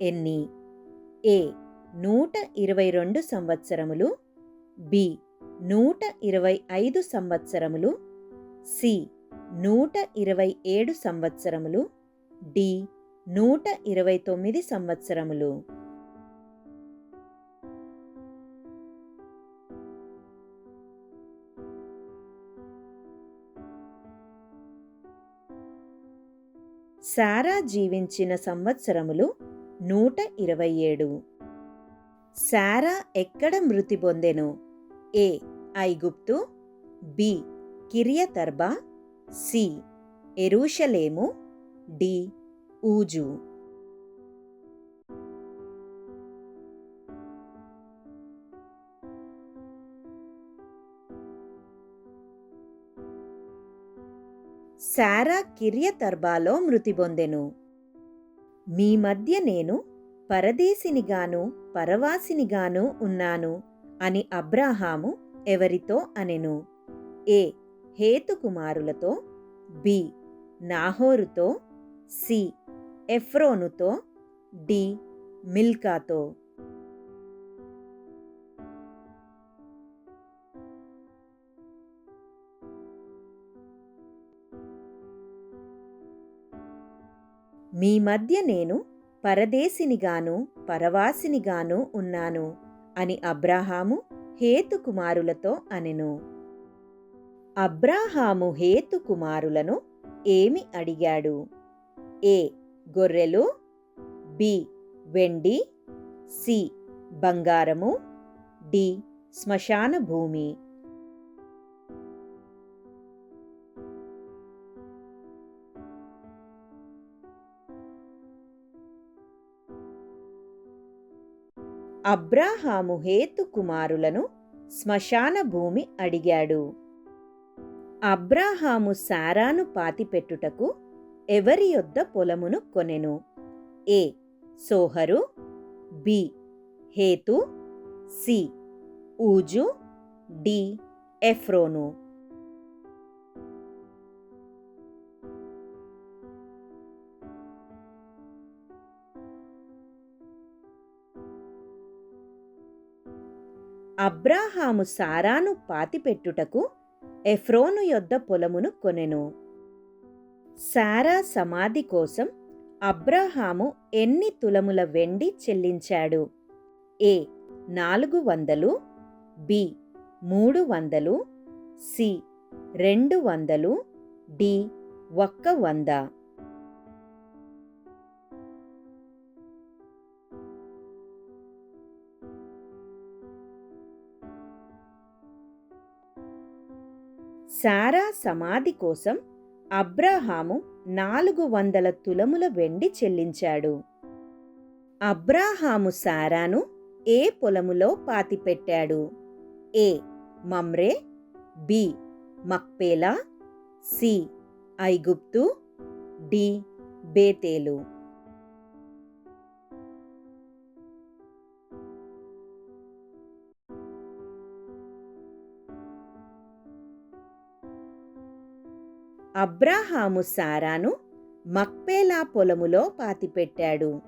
ఎన్ని? ఏ. నూట ఇరవై రెండు సంవత్సరములు. బి. నూట ఇరవై ఐదు సంవత్సరములు. సి. నూట ఇరవై ఏడు సంవత్సరములు. డి. నూట ఇరవై తొమ్మిది సంవత్సరములు. సారా జీవించిన సంవత్సరములు నూట ఇరవై ఏడు. శారా ఎక్కడ మృతి పొందెను? ఏ. ఐగుప్తు. బి. కిరియతర్బా. సి. ఎరూషలేము. డి. ఊజు. శారా కిరియతర్బాలో మృతి పొందెను? మీ మధ్య నేను పరదేశినిగాను పరవాసినిగాను ఉన్నాను అని అబ్రాహాము ఎవరితో అనెను? ఏ. హేతుకుమారులతో బి. నాహోరుతో సి. ఎఫ్రోనుతో డి. మిల్కాతో. మీ మధ్య నేను పరదేశినిగాను పరవాసినిగాను ఉన్నాను అని అబ్రాహాము హేతుకుమారులతో అనెను. అబ్రాహాము హేతుకుమారులను ఏమి అడిగాడు? ఏ. గొర్రెలు బి. వెండి సి. బంగారము డి. శ్మశాన భూమి అబ్రాహాము హేతు కుమారులను శ్మశాన భూమి అడిగాడు. అబ్రాహాము సారాను పాతిపెట్టుటకు ఎవరి యొద్ద పొలమును కొనెను? ఏ. సోహరు. బి. హేతు. సి. ఊజు. డి. ఎఫ్రోను. అబ్రాహాము సారాను పాతిపెట్టుటకు ఎఫ్రోను యొద్ద పొలమును కొనెను. సారా సమాధి కోసం అబ్రాహాము ఎన్ని తులముల వెండి చెల్లించాడు? ఏ నాలుగు వందలు బి మూడు వందలు సి రెండు వందలు డి ఒక్క వంద. సారా సమాధి కోసం అబ్రాహాము నాలుగు వందల తులముల వెండి చెల్లించాడు. అబ్రాహాము సారాను ఏ పొలములో పాతిపెట్టాడు? ఏ. మమ్రే. బి. మక్పేలా. సి. ఐగుప్తు. డి. బేతేలు. అబ్రాహాము సారాను మక్పేలా పొలములో పాతిపెట్టాడు.